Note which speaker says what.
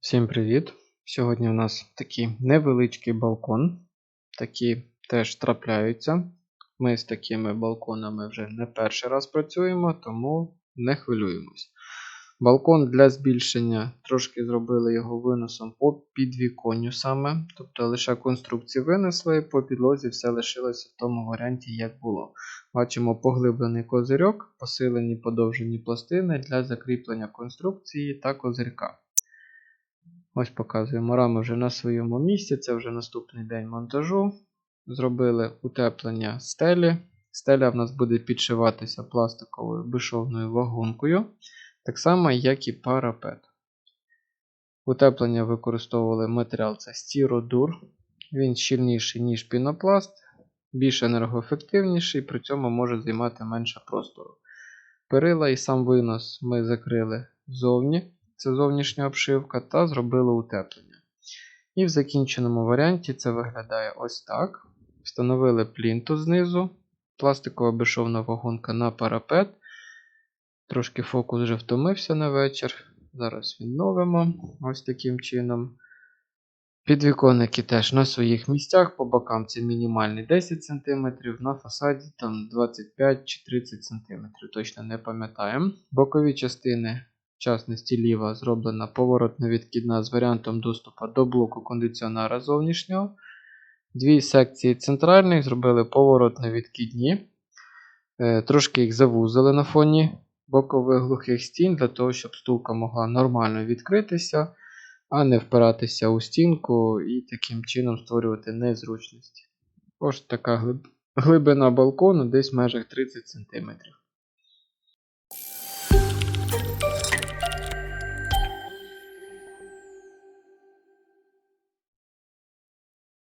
Speaker 1: Всім привіт! Сьогодні у нас такий невеличкий балкон. Такі теж трапляються. Ми з такими балконами вже не перший раз працюємо, тому не хвилюємось. Балкон для збільшення трошки зробили його виносом по підвіконню саме. Тобто лише конструкції винесли, по підлозі все лишилося в тому варіанті, як було. Бачимо поглиблений козирьок, посилені подовжені пластини для закріплення конструкції та козирька. Ось показуємо рами вже на своєму місці. Це вже наступний день монтажу. Зробили утеплення стелі. Стеля в нас буде підшиватися пластиковою безшовною вагонкою, так само, як і парапет. Утеплення використовували матеріал це стіродур. Він щільніший, ніж пінопласт, більш енергоефективніший, при цьому може займати менше простору. Перила і сам винос ми закрили ззовні це зовнішня обшивка, та зробили утеплення. І в закінченому варіанті це виглядає ось так. Встановили плінту знизу, пластикова безшовна вагонка на парапет. Трошки фокус вже втомився на вечір. Зараз відновимо ось таким чином. Підвіконники теж на своїх місцях, по бокам це мінімальний 10 см, на фасаді там 25 чи 30 см, точно не пам'ятаємо. Бокові частини частності ліва зроблена поворотно-відкидна з варіантом доступу до блоку кондиціонера зовнішнього. Дві секції центральних зробили поворотно-відкидні. Е, Трошки їх завузили на фоні бокових глухих стін, для того, щоб стулка могла нормально відкритися, а не впиратися у стінку і таким чином створювати незручності. Ось така глиб- глибина балкону десь в межах 30 см.